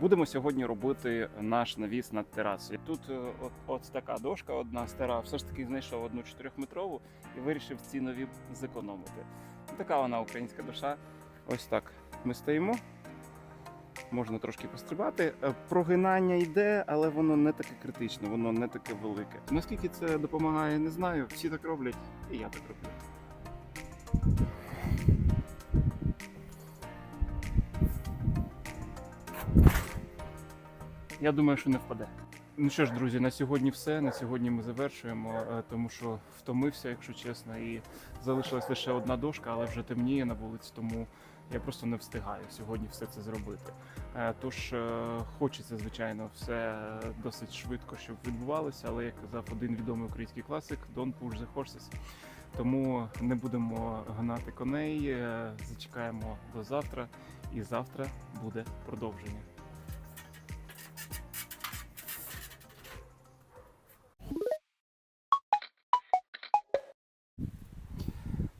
Будемо сьогодні робити наш навіс над терасою. Тут е, от, от така дошка, одна стара. Все ж таки знайшов одну чотирьохметрову і вирішив ці нові зекономити. Така вона українська душа. Ось так ми стоїмо. Можна трошки пострибати. Е, Прогинання йде, але воно не таке критичне, воно не таке велике. Наскільки це допомагає, не знаю. Всі так роблять, і я так роблю. Я думаю, що не впаде. Ну що ж, друзі, на сьогодні все. На сьогодні ми завершуємо, е, тому що втомився, якщо чесно, і залишилась лише одна дошка, але вже темніє на вулиці, тому я просто не встигаю сьогодні все це зробити. Е, Тож е, хочеться, звичайно, все досить швидко, щоб відбувалося, але як казав один відомий український класик, don't push the horses. Тому не будемо гнати коней, зачекаємо до завтра, і завтра буде продовження.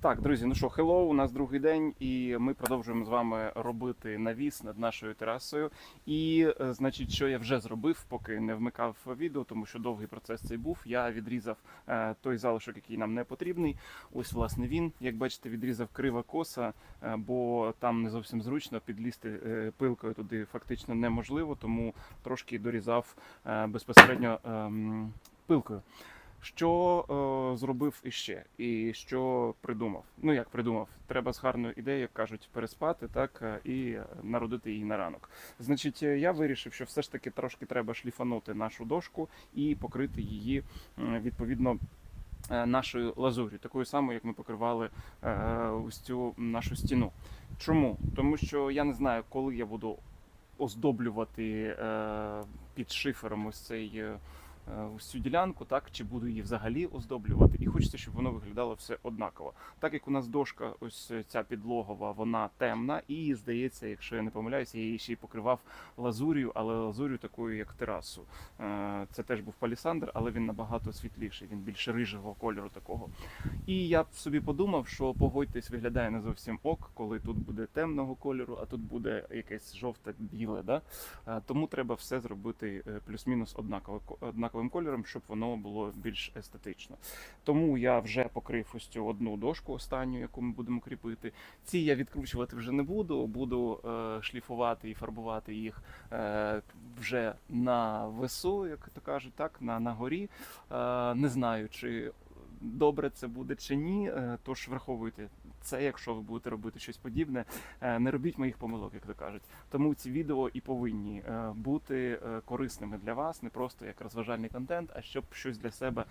Так, друзі, ну що, hello, у нас другий день, і ми продовжуємо з вами робити навіс над нашою терасою. І, е, значить, що я вже зробив, поки не вмикав відео, тому що довгий процес цей був. Я відрізав е, той залишок, який нам не потрібний. Ось, власне, він. Як бачите, відрізав крива коса, е, бо там не зовсім зручно підлізти пилкою туди фактично неможливо, тому трошки дорізав безпосередньо ем, пилкою. Що е, зробив іще, і що придумав? Ну як придумав, треба з гарною ідеєю, як кажуть, переспати, так е, і народити її на ранок. Значить, е, я вирішив, що все ж таки трошки треба шліфанути нашу дошку і покрити її відповідно. е, Нашою лазур'ю, такою самою, як ми покривали ось цю нашу стіну. Чому? Тому що я не знаю, коли я буду оздоблювати під шифером ось цей е, е, цю ділянку, так чи буду її взагалі оздоблювати, і хочеться, щоб воно виглядало все однаково. Так як у нас дошка, ось ця підлогова, вона темна, і здається, якщо я не помиляюся, я її ще й покривав лазур'ю, але лазур'ю такою, як терасу. Е, Це теж був палісандр, але він набагато світліший, він більше рижого кольору такого. І я б собі подумав, що погодьтесь виглядає не зовсім ок, коли тут буде темного кольору, а тут буде якесь жовте-біле. Да? Е, Тому треба все зробити е, плюс-мінус однаково, однаковим кольором, щоб воно було більш естетично. Тому я вже покрив ось цю одну дошку останню, яку ми будемо кріпити. Ці я відкручувати вже не буду, буду е, шліфувати і фарбувати їх е, вже на весу, як то кажуть, так, на, на горі. Е, не знаю, чи добре це буде чи ні. Е, Тож враховуйте це, якщо ви будете робити щось подібне, е, не робіть моїх помилок, як то кажуть. Тому ці відео і повинні е, бути е, корисними для вас, не просто як розважальний контент, а щоб щось для себе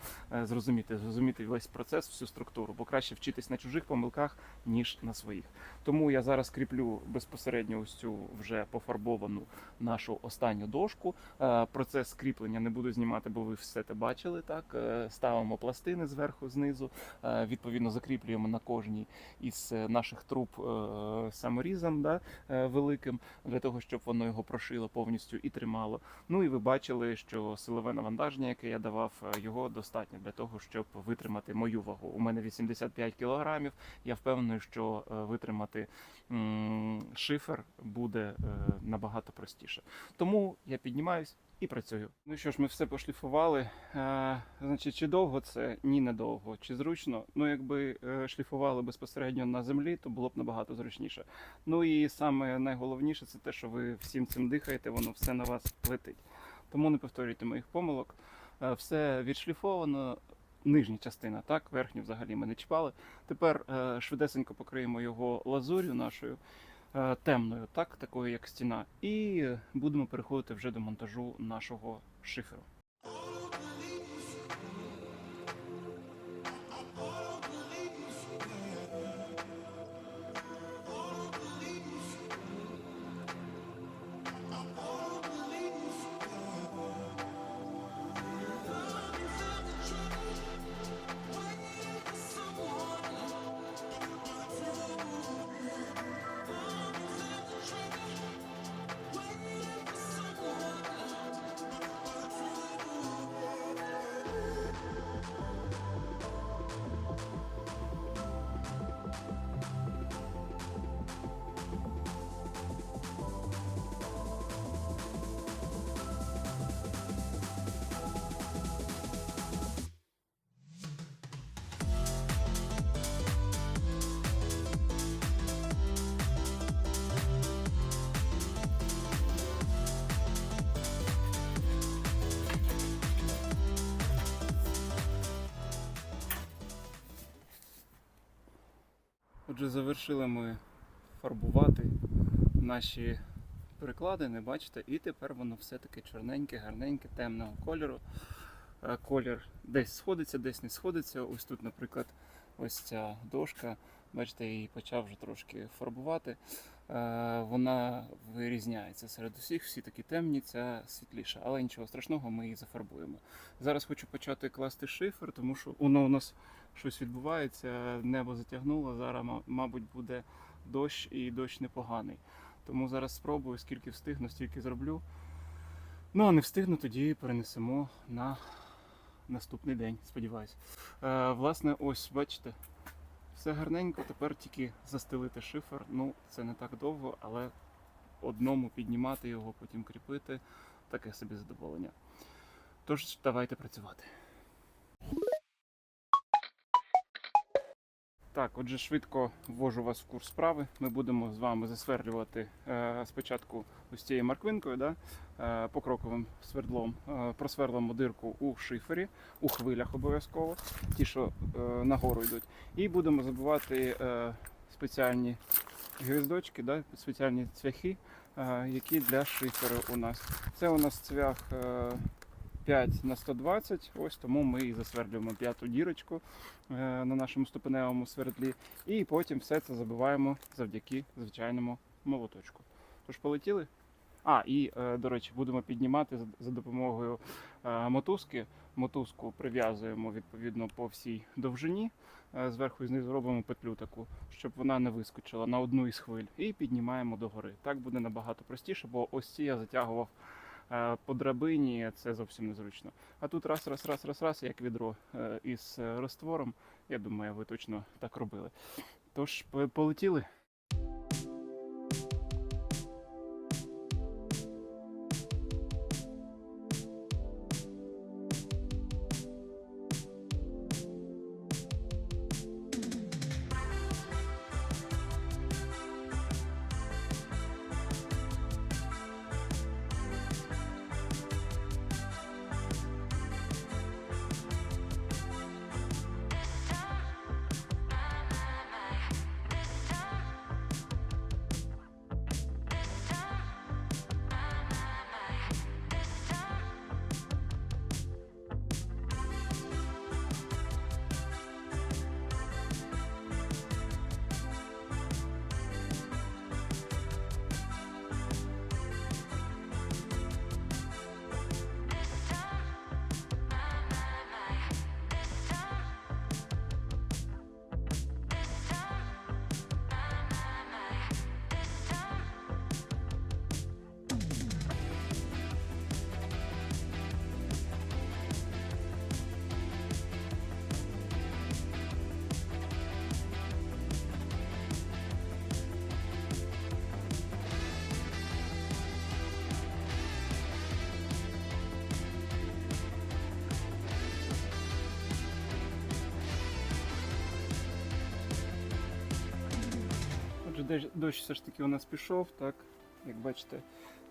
зрозуміти, зрозуміти весь процес, всю структуру, бо краще вчитись на чужих помилках, ніж на своїх. Тому я зараз кріплю безпосередньо ось цю вже пофарбовану нашу останню дошку. Е, Процес кріплення не буду знімати, бо ви все це бачили. Так Е, ставимо пластини зверху, знизу. Е, Відповідно, закріплюємо на кожній із наших труб саморізом да, великим, для того, щоб воно його прошило повністю і тримало. Ну і ви бачили, що силове навантаження, яке я давав, його достатньо для того, щоб витримати мою вагу. У мене 85 кілограмів. Я впевнений, що витримати м, шифер буде е, набагато простіше. Тому я піднімаюсь і працюю. Ну що ж, ми все пошліфували. Е, значить, чи довго це? Ні, не довго. Чи зручно? Ну, якби е, шліфували безпосередньо на землі, то було б набагато зручніше. Ну і саме найголовніше це те, що ви всім цим дихаєте, воно все на вас летить. Тому не повторюйте моїх помилок. Все відшліфовано. Нижня частина, так, верхню взагалі ми не чіпали. Тепер е, швидесенько покриємо його лазур'ю нашою е, темною, так, такою як стіна, і будемо переходити вже до монтажу нашого шиферу. Отже, завершили ми фарбувати наші перекладини, бачите, і тепер воно все таки чорненьке, гарненьке, темного кольору. Е, Колір десь сходиться, десь не сходиться. Ось тут, наприклад, ось ця дошка, бачите, я її почав вже трошки фарбувати. Е, Вона вирізняється серед усіх, всі такі темні, ця світліша, але нічого страшного, ми її зафарбуємо. Зараз хочу почати класти шифер, тому що воно у нас щось відбувається, небо затягнуло. Зараз, мабуть, буде дощ і дощ непоганий. Тому зараз спробую, скільки встигну, стільки зроблю. Ну, а не встигну, тоді перенесемо на наступний день, сподіваюся. Е, власне, ось бачите, все гарненько, тепер тільки застелити шифер. Ну, це не так довго, але одному піднімати його, потім кріпити таке собі задоволення. Тож, давайте працювати. Так, отже, швидко ввожу вас в курс справи. Ми будемо з вами засверлювати е, спочатку ось цією марквинкою, да, е, покроковим свердлом. Е, просверлимо дирку у шифері, у хвилях обов'язково, ті, що е, нагору йдуть. І будемо забивати е, спеціальні гвіздочки, да, спеціальні цвяхи, е, які для шиферу у нас. Це у нас цвях. Е, 5 на 120, ось тому ми і засвердлюємо п'яту дірочку е, на нашому ступеневому свердлі. І потім все це забиваємо завдяки звичайному молоточку. Тож полетіли. А, і, е, до речі, будемо піднімати за- допомогою е, мотузки. Мотузку прив'язуємо відповідно по всій довжині. Зверху і знизу робимо петлю таку, щоб вона не вискочила на одну із хвиль. І піднімаємо догори. Так буде набагато простіше, бо ось ці я затягував по драбині, це зовсім незручно. А тут раз, раз, раз, раз, раз, як відро е, із е, розтвором. Я думаю, ви точно так робили. Тож, полетіли. Дощ- дощ все ж таки у нас пішов, так, як бачите.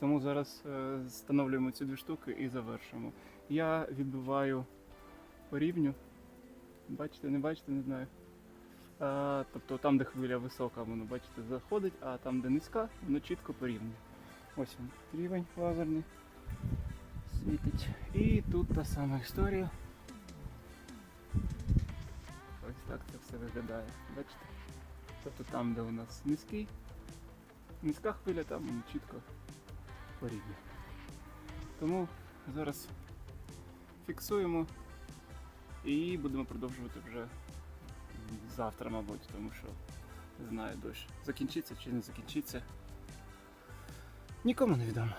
Тому зараз е, встановлюємо ці дві штуки і завершимо. Я відбиваю по рівню. Бачите, не бачите, не знаю. А, тобто там, де хвиля висока, воно, бачите, заходить, а там, де низька, воно чітко по рівню. Ось він, рівень лазерний світить. І тут та сама історія. Ось так це все виглядає. Бачите? Тобто там, де у нас низький, низька хвиля, там чітко по рівні. Тому зараз фіксуємо і будемо продовжувати вже завтра, мабуть, тому що не знаю, дощ закінчиться чи не закінчиться. Нікому не відомо.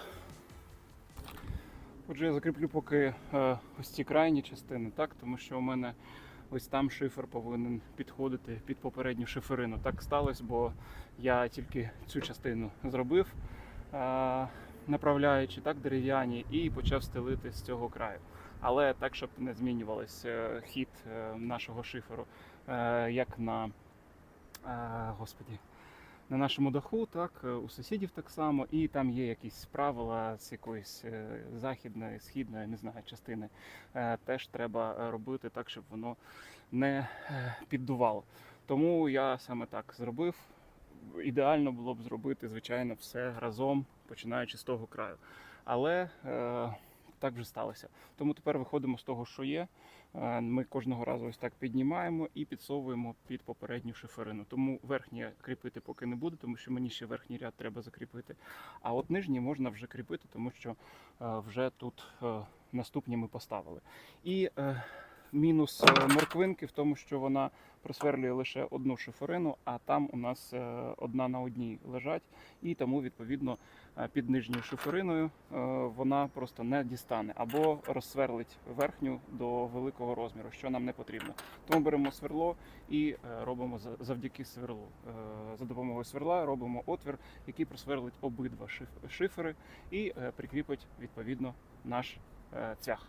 Отже, я закріплю поки е, ось ці крайні частини, так, тому що у мене ось там шифер повинен підходити під попередню шиферину. Так сталося, бо я тільки цю частину зробив, направляючи так дерев'яні, і почав стелити з цього краю. Але так, щоб не змінювався е, хід е, нашого шиферу, е, як на господі. На нашому даху, так, е, у сусідів так само, і там є якісь правила з якоїсь е, західної, східної, не знаю, частини. Е, Теж треба робити так, щоб воно не піддувало. Тому я саме так зробив. Ідеально було б зробити, звичайно, все разом, починаючи з того краю. Але е, так вже сталося. Тому тепер виходимо з того, що є. Ми кожного разу ось так піднімаємо і підсовуємо під попередню шиферину. Тому верхнє кріпити поки не буду, тому що мені ще верхній ряд треба закріпити. А от нижній можна вже кріпити, тому що е, вже тут е, наступні ми поставили. І е, мінус е, морквинки в тому, що вона просверлює лише одну шиферину, а там у нас е, одна на одній лежать, і тому відповідно е, під нижньою шифериною е, вона просто не дістане або розсверлить верхню до великого розміру, що нам не потрібно. Тому беремо сверло і робимо за- завдяки сверлу. За допомогою сверла робимо отвір, який просверлить обидва шиф- шифери і прикріпить відповідно наш цвях.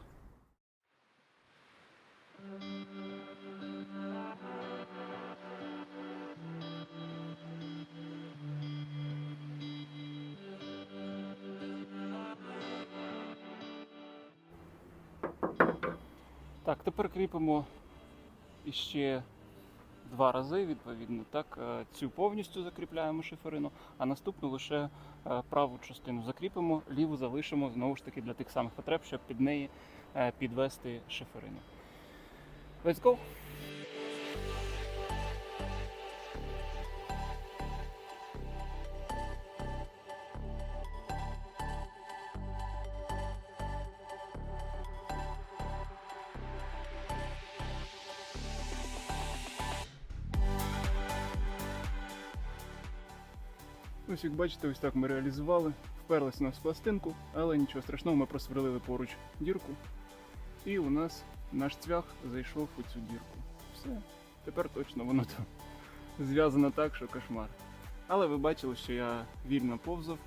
Так, тепер кріпимо іще два рази, відповідно. Так, е, цю повністю закріпляємо шиферину, а наступну лише е, праву частину закріпимо, ліву залишимо знову ж таки для тих самих потреб, щоб під неї е, підвести шиферину. Let's go! Ось як бачите, ось так ми реалізували. Вперлися нас пластинку, але нічого страшного, ми просверлили поруч дірку. І у нас наш цвях зайшов у цю дірку. Все, тепер точно воно там зв'язано так, що кошмар. Але ви бачили, що я вільно повзав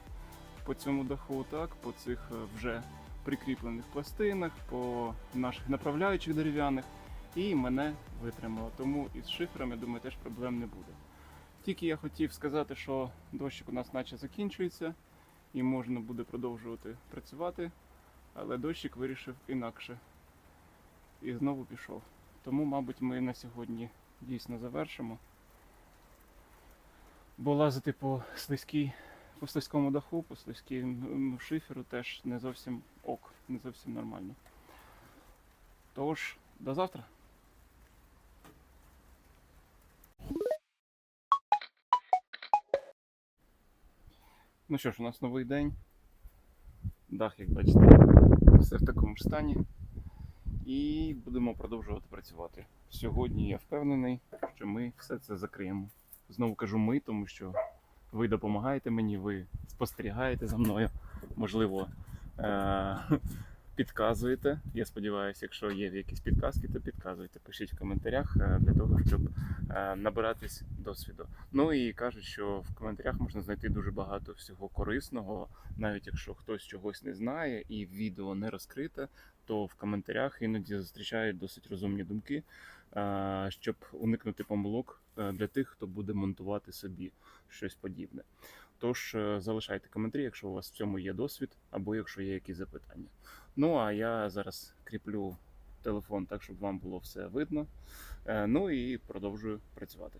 по цьому даху, так, по цих е, вже прикріплених пластинах, по наших направляючих дерев'яних, і мене витримало. Тому із шиферами, думаю, теж проблем не буде. Тільки я хотів сказати, що дощик у нас наче закінчується і можна буде продовжувати працювати, але дощик вирішив інакше і знову пішов. Тому, мабуть, ми на сьогодні дійсно завершимо. Бо лазити по слизькій, по слизькому даху, по слизькому шиферу теж не зовсім ок, не зовсім нормально. Тож, до завтра. Ну що ж, у нас новий день. Дах, як бачите, все в такому ж стані. І будемо продовжувати працювати. Сьогодні я впевнений, що ми все це закриємо. Знову кажу ми, тому що ви допомагаєте мені, ви спостерігаєте за мною. Можливо, е- підказуєте. Я сподіваюся, якщо є якісь підказки, то підказуйте. Пишіть в коментарях е, для того, щоб е, набиратись досвіду. Ну і кажуть, що в коментарях можна знайти дуже багато всього корисного, навіть якщо хтось чогось не знає і відео не розкрите, то в коментарях іноді зустрічають досить розумні думки, щоб уникнути помилок е, для тих, хто буде монтувати собі щось подібне. Тож е, залишайте коментарі, якщо у вас в цьому є досвід, або якщо є якісь запитання. Ну а я зараз кріплю телефон так, щоб вам було все видно. Е, Ну і продовжую працювати.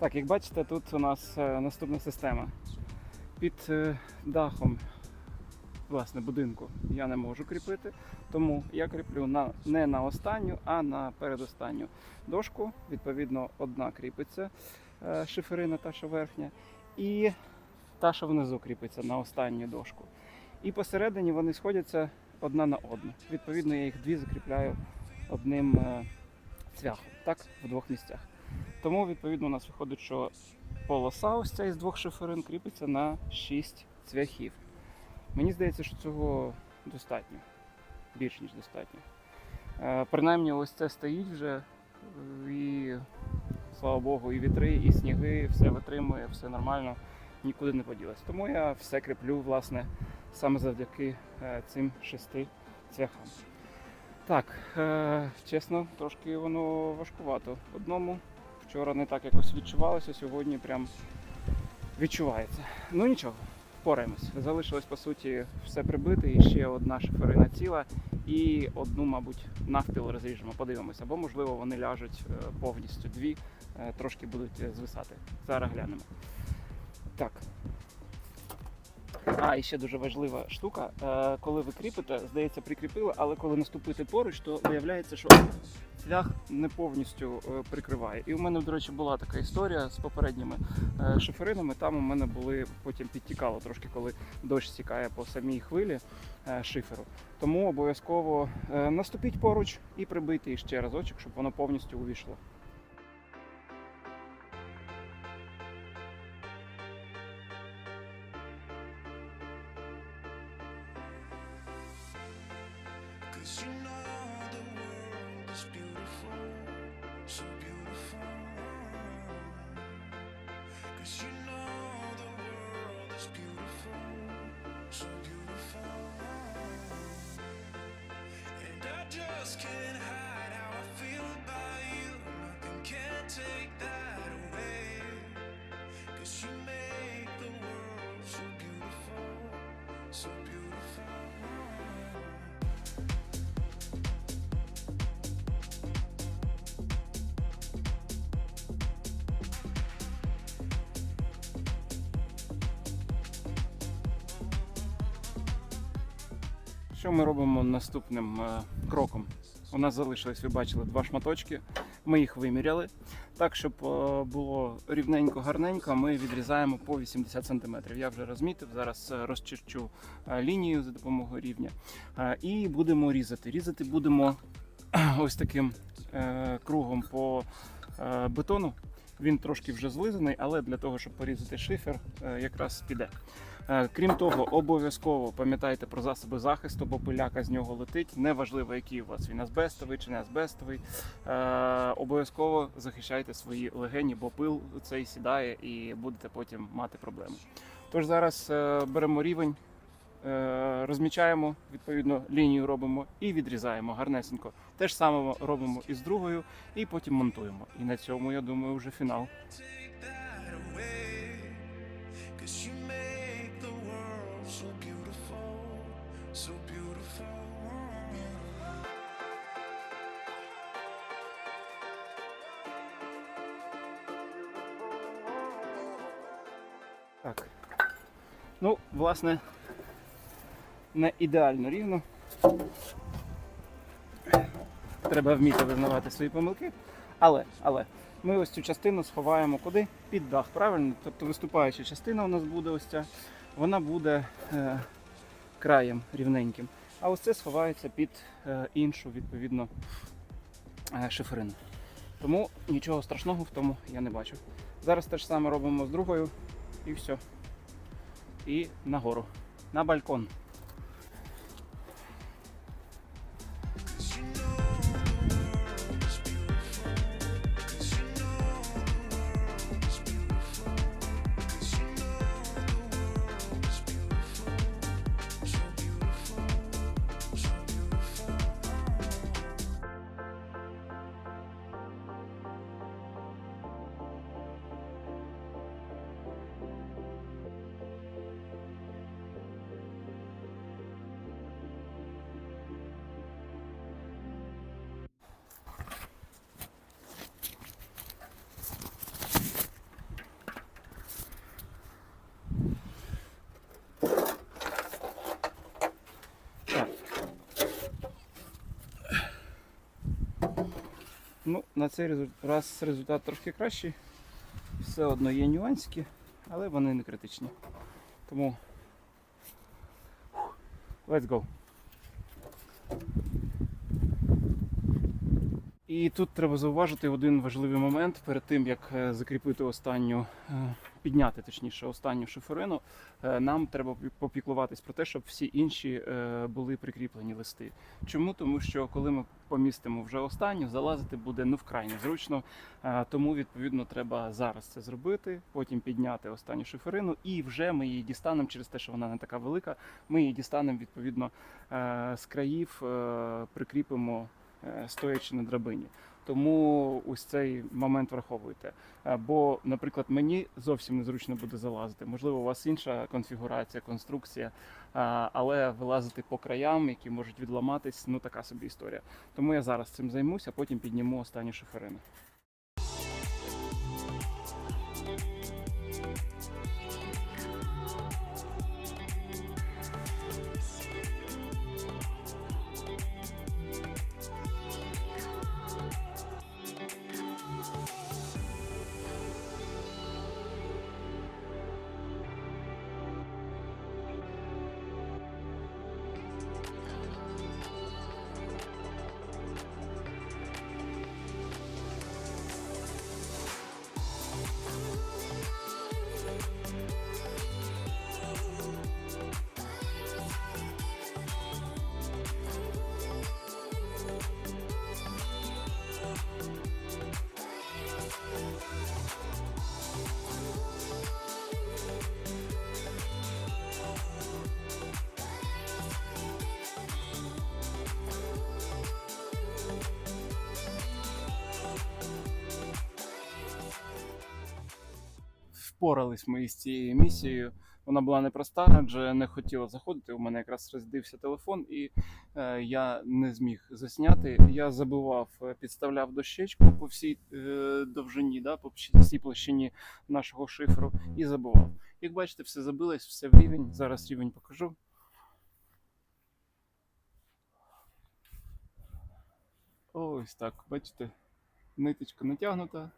Так, як бачите, тут у нас е, наступна система. Під е, дахом власне, будинку я не можу кріпити, тому я кріплю на, не на останню, а на передостанню дошку. Відповідно, одна кріпиться е, шиферина, та що верхня, і та, що внизу кріпиться на останню дошку. І посередині вони сходяться одна на одну. Відповідно, я їх дві закріпляю одним цвяхом, так, в двох місцях. Тому, відповідно, у нас виходить, що полоса ось ця із двох шиферин кріпиться на 6 цвяхів. Мені здається, що цього достатньо. Більш ніж достатньо. Е, принаймні, ось це стоїть вже. е, І слава Богу, і вітри, і сніги, все витримує, все нормально, нікуди не поділось. Тому я все кріплю, власне, саме завдяки е, цим шести цвяхам. Так, чесно, трошки воно важкувато. Одному вчора не так якось відчувалося, сьогодні прям відчувається. Ну нічого, впораємось. Залишилось по суті все прибити, і ще одна шиферина ціла, і одну, мабуть, навпіл розріжемо, подивимося. Або, можливо, вони ляжуть е, повністю дві, е, трошки будуть е, звисати. Зараз глянемо. Так. А, і ще дуже важлива штука. Коли ви кріпите, здається, прикріпили, але коли наступити поруч, то виявляється, що цвях не повністю е, прикриває. І у мене, до речі, була така історія з попередніми е, шиферинами. Там у мене були потім підтікало трошки, коли дощ стікає по самій хвилі е, шиферу. Тому обов'язково наступіть поруч і прибийте ще разочок, щоб воно повністю увійшло. Що ми робимо наступним е, кроком? У нас залишилось, ви бачили, два шматочки. Ми їх виміряли. Так, щоб е, було рівненько, гарненько, ми відрізаємо по 80 см. Я вже розмітив, зараз е, розчерчу лінію за допомогою рівня. І будемо різати. Різати будемо ось таким кругом по бетону. Він трошки вже злизаний, але для того, щоб порізати шифер, якраз піде. Е, Крім того, обов'язково пам'ятайте про засоби захисту, бо пиляка з нього летить. Неважливо, який у вас він азбестовий чи не азбестовий. Е, обов'язково захищайте свої легені, бо пил цей сідає і будете потім мати проблеми. Тож зараз е, беремо рівень, розмічаємо, відповідно, лінію робимо і відрізаємо гарнесенько. Те ж саме робимо і з другою, і потім монтуємо. І на цьому, я думаю, вже фінал. Так. Ну, власне, не ідеально рівно. Треба вміти визнавати свої помилки. Але, але ми ось цю частину сховаємо куди? Під дах, правильно? Тобто виступаюча частина у нас буде ось ця, вона буде е, краєм рівненьким. А ось це сховається під е, іншу, відповідно, е, шиферину. Тому нічого страшного в тому я не бачу. Зараз те ж саме робимо з другою і все. І нагору. На балкон. Ну, на цей раз результат трошки кращий. Все одно є нюансики, але вони не критичні. Тому let's go. І тут треба зауважити один важливий момент перед тим, як е, закріпити останню, е, підняти точніше останню шиферину. е, Нам треба попіклуватись про те, щоб всі інші е, були прикріплені листи. Чому? Тому що коли ми помістимо вже останню, залазити буде ну вкрай незручно. Е, Тому відповідно треба зараз це зробити, потім підняти останню шиферину, і вже ми її дістанемо через те, що вона не така велика. Ми її дістанемо відповідно з країв, прикріпимо стоячи на драбині. Тому ось цей момент враховуйте. Е, Бо, наприклад, мені зовсім незручно буде залазити. Можливо, у вас інша конфігурація, конструкція, е, але вилазити по краям, які можуть відламатись, ну така собі історія. Тому я зараз цим займуся, потім підніму останні шиферини. Впорались ми із цією місією. Вона була непроста, адже не хотіла заходити. У мене якраз роздився телефон, і е, я не зміг засняти. Я забував, е, підставляв дощечку по всій е, довжині, да, по всій- площині нашого шифру і забував. Як бачите, все забилось, все в рівень. Зараз рівень покажу. Ось так, бачите, ниточка натягнута,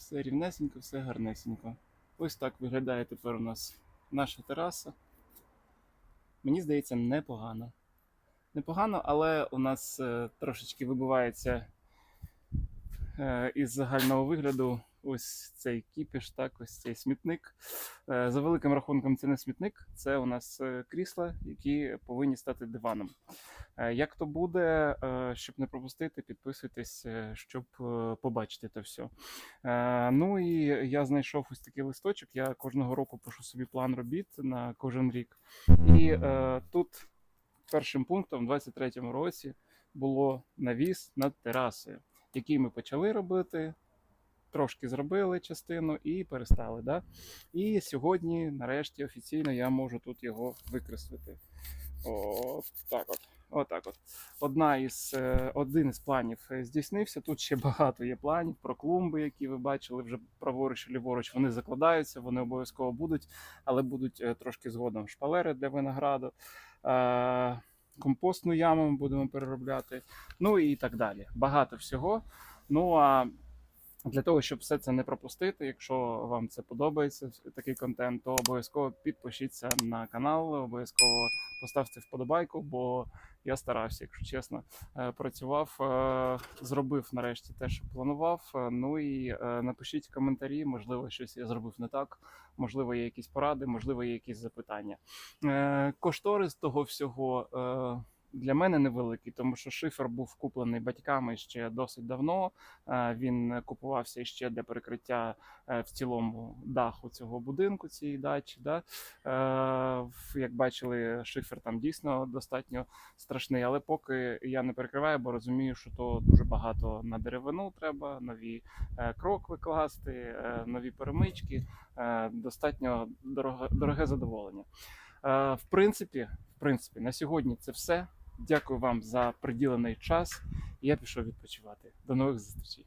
все рівнесенько, все гарнесенько. Ось так виглядає тепер у нас наша тераса. Мені здається, непогано. Непогано, але у нас е, трошечки вибивається е, із загального вигляду ось цей кіпіш, так, ось цей смітник. Е, за великим рахунком, це не смітник, це у нас е, крісла, які повинні стати диваном. Е, Як то буде, щоб не пропустити, підписуйтесь, щоб побачити це все. Ну і я знайшов ось такий листочок. Я кожного року пишу собі план робіт на кожен рік. І тут першим пунктом, у 23-му році, було навіс над терасою, який ми почали робити. Трошки зробили частину і перестали. Да? І сьогодні, нарешті, офіційно я можу тут його викреслити. От так от. Отак от. Одна із, е, один із планів е, здійснився. Тут ще багато є планів про клумби, які ви бачили вже праворуч і ліворуч. Вони закладаються, вони обов'язково будуть, але будуть е, трошки згодом шпалери для винограду. Компостну яму ми будемо переробляти, ну і так далі. Багато всього. Ну а для того, щоб все це не пропустити, якщо вам це подобається, такий контент, то обов'язково підпишіться на канал, обов'язково поставте вподобайку, бо я старався, якщо чесно, Е, працював, е, зробив нарешті те, що планував. Е, Ну і напишіть коментарі, можливо, щось я зробив не так, можливо, є якісь поради, можливо, є якісь запитання. Кошторис того всього. Для мене невеликий, тому що шифер був куплений батьками ще досить давно. Е, Він купувався ще для перекриття е, в цілому даху цього будинку, цієї дачі. Да? Е, Як бачили, шифер там дійсно достатньо страшний, але поки я не перекриваю, бо розумію, що то дуже багато на деревину треба, нові крокви класти, нові перемички. Достатньо дороге, дороге задоволення. В принципі, в принципі, на сьогодні це все. Дякую вам за приділений час. Я пішов відпочивати. До нових зустрічей.